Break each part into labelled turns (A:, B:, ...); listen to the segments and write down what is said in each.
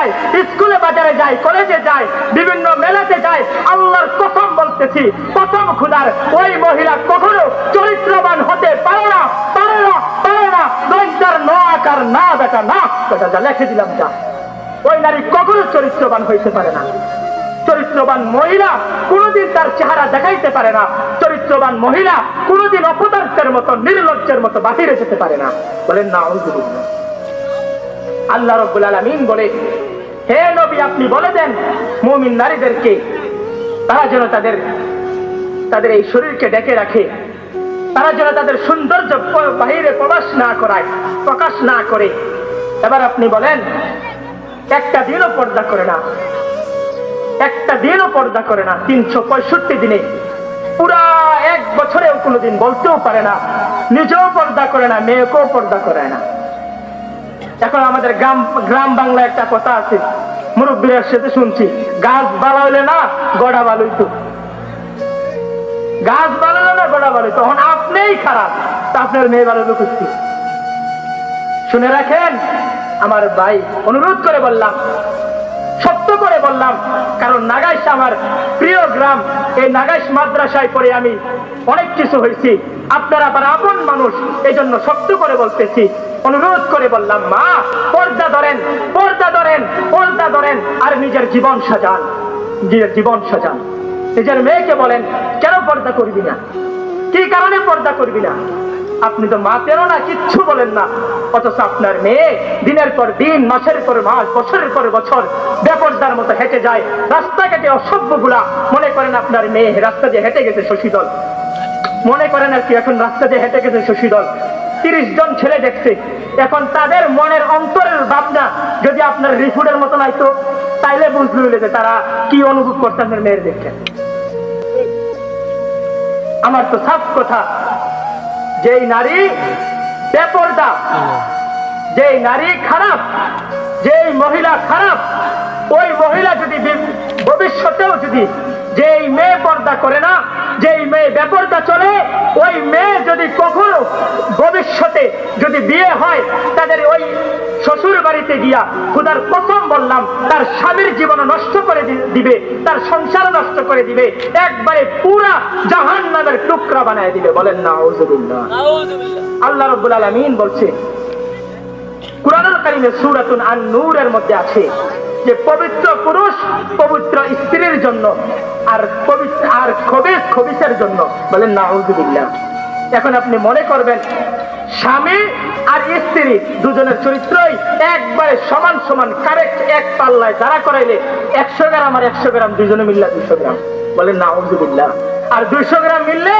A: যায়, স্কুলে বাজারে যায়, কলেজে যায়, বিভিন্ন মেলাতে যায়, আল্লাহর কসম বলতেছি, কসম খুদার, ওই মহিলা কখনো চরিত্রবান হতে পারে না পারে না পারে না। দৈন্যার ন আকার না বেটা না বেটা যা লিখে দিলাম যা। ওই নারী কখনো চরিত্রবান হইতে পারে না। চরিত্রবান মহিলা কোনোদিন তার চেহারা দেখাইতে পারে না। চরিত্রবান মহিলা কোনোদিন অপদার্থের মতো, নির্লজ্জের মতো বাহিরে যেতে পারে না। বলেন না আল্লাহ রব্বুল আলামিন বলে আপনি বলে দেন মুমিন নারীদেরকে, তারা যেন তাদের তাদের এই শরীরকে ডেকে রাখে, তারা যেন তাদের সৌন্দর্য বাহিরে প্রকাশ না করায়, প্রকাশ না করে। এবার আপনি বলেন, একটা দিনও পর্দা করে না, একটা দিনও পর্দা করে না, তিনশো পঁয়ষট্টি দিনে। পুরা এক বছরেও কোনোদিন বলতেও পারে না, নিজেও পর্দা করে না, মেয়েকেও পর্দা করে না। এখন আমাদের গ্রাম গ্রাম বাংলা একটা কথা আছে মুরব্বীর সাথে শুনছি, গাছ বালা হইলে না গড়া বালুই তো গাছ বানালো না গড়া বালুই তখন আপনিই খারাপ, তা আপনার মেয়ে বানালো করছি শুনে রাখেন, আমার ভাই অনুরোধ করে বললাম, সত্য করে বললাম, কারণ নাগাইশ আমার প্রিয় গ্রাম, এই নাগাইশ মাদ্রাসায় পড়ে আমি অনেক কিছু হয়েছি। আপনারা আবার আপন মানুষ এই জন্য সত্য করে বলতেছি। অনুরোধ করে বললাম, মা, পর্দা ধরেন পর্দা ধরেন পর্দা ধরেন আর নিজের জীবন সাজান, নিজের জীবন সাজান। নিজের মেয়েকে বলেন, কেন পর্দা করবি না? কি কারণে পর্দা করবি না? আপনি তো মা মাতেরও না, কিচ্ছু বলেন না। অথচ আপনার মেয়ে দিনের পর দিন, মাসের পর মাস, বছরের পর বছর বেপর্দার মতো হেঁটে যায়, রাস্তা কেটে অসভ্যগুলা মনে করেন আপনার মেয়ে রাস্তা দিয়ে হেঁটে গেছে শশীদল। মনে করেন আর কি, এখন রাস্তা দিয়ে হেঁটে গেছে শশীদল। তিরিশ জন ছেলে দেখছে। এখন তাদের মনের অন্তরের ভাবনা যদি আপনার রিফুডের মতো নাইতো তাইলে বুঝতে হইলে যে তারা কি অনুভব করছে আপনার মেয়ের দেখে। আমার তো সাফ কথা, যেই নারী বেপর্দা, যেই নারী খারাপ, যেই মহিলা খারাপ, ওই মহিলা যদি ভবিষ্যতেও যদি যেই মেয়ে পর্দা করে না, যেই মেয়ে বেপরদা চলে, ওই মেয়ে যদি কখনো ভবিষ্যতে যদি বিয়ে হয় তাদের ওই শ্বশুর বাড়িতে গিয়া খুদার কসম বললাম তার স্বামীর জীবন নষ্ট করে দিবে তার সংসার নষ্ট করে দিবে একবারে পুরা জাহান নামের টুকরা বানায় দিবে। বলেন না আল্লাহ রব্বুল আলামিন বলছে কুরআনুল কারীমে সূরাতুন আন-নূরের মধ্যে আছে যে পবিত্র পুরুষ পবিত্র স্ত্রীর জন্য আর পবিত্র আর খবিস খবিসের জন্য। বলেন নাউযুবিল্লাহ এখন আপনি মনে করবেন স্বামী আর স্ত্রী দুজনের চরিত্রই একবারে সমান সমান কারেক্ট এক পাল্লায় দাঁড়া করাইলে একশো গ্রাম আর একশো গ্রাম দুজনে মিল্লা দুশো গ্রাম। বলেন নাউযুবিল্লাহ আর দুইশো গ্রাম মিললে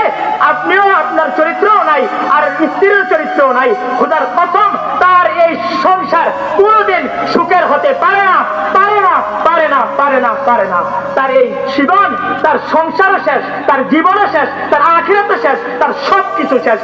A: আপনিও আপনার চরিত্রও নাই, আর স্ত্রীর চরিত্রও নাই। খুদার কসম, তার এই সংসার কোনোদিন সুখের হতে পারে না পারে না পারে না পারে না পারে না। তার এই জীবন, তার সংসারও শেষ, তার জীবনও শেষ, তার আখিরাতও শেষ, তার সব কিছু শেষ।